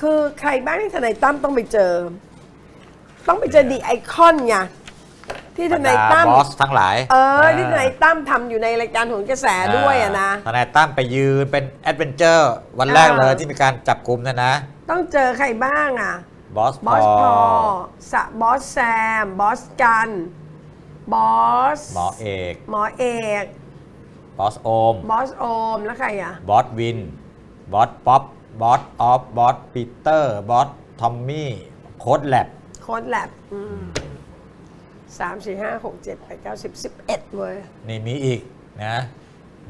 คือใครบ้างที่ทนายตั้มต้องไปเจอ ต้องไปเจอดีไอคอนไงที่ทนายตั้มบอสทั้งหลาย เออที่ทนายตั้มทำอยู่ในรายการโหนกระแสด้วยอะนะทนายตั้มไปยืนเป็นแอดเวนเจอร์วันแรกอ่าเลยที่มีการจับกลุ่มเนะนะ ต้องเจอใครบ้างอะบอสบอสพพออสะบอสแซม บอสกัน บอส หมอเอก หมอเอก บอสโอม บอสโอม แล้วใครอะ บอสวิน บอสป๊อป บอสออฟบอสปีเตอร์บอสทอมมี่โค้ดแลบโค้ดแลบสามสี่ห้าหกเจ็ดแปดเก้าสิบสิบเอ็ดเว้ยนี่มีอีกนะ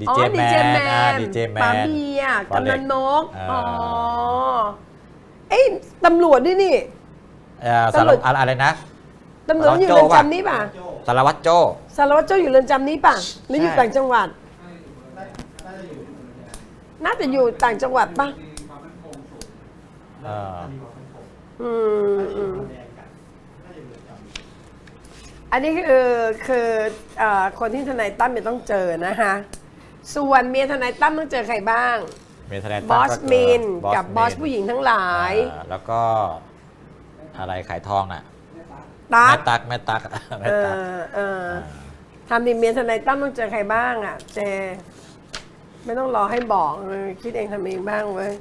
ดีอ๋อเจดีแมเจนแมอ่านดีเจแมปานเบียร์ปาเล็กำนันนกอ่าอ๋อเอ้ยตำรวจด้วยนี่เอ่อสารตำรวจอะไรอะไรนะตำรวจอยู่สารวัตรโจ้เรือนป่ะจำนี้ป่ะสารวัตรโจสารวัตรเจ้าอยู่เรือนจำนี้ป่ะหรืออยู่ใช่ต่างจังหวัด น่าจะอยู่ต่างจังหวัดป่ะเอออืมอืมอันนี้คือคือเอ่อคนที่ทนายตั้มจะต้องเจอนะคะ ส่วนเมียทนายตั้มต้องเจอใครบ้างมีทนายบตั้อมสก็เจมินบอสกับบอสมินผู้หญิงทั้งหลาย อ่าแล้วก็อะไรขายทองน่ะตั๊แม่กตักแม่ตักแม่เอตักอเออทำดิเมียทนายตั้มต้องเจอใครบ้างอะเจ ไม่ต้องรอให้บอกเลยคิดเองทำเองบ้างเว้ย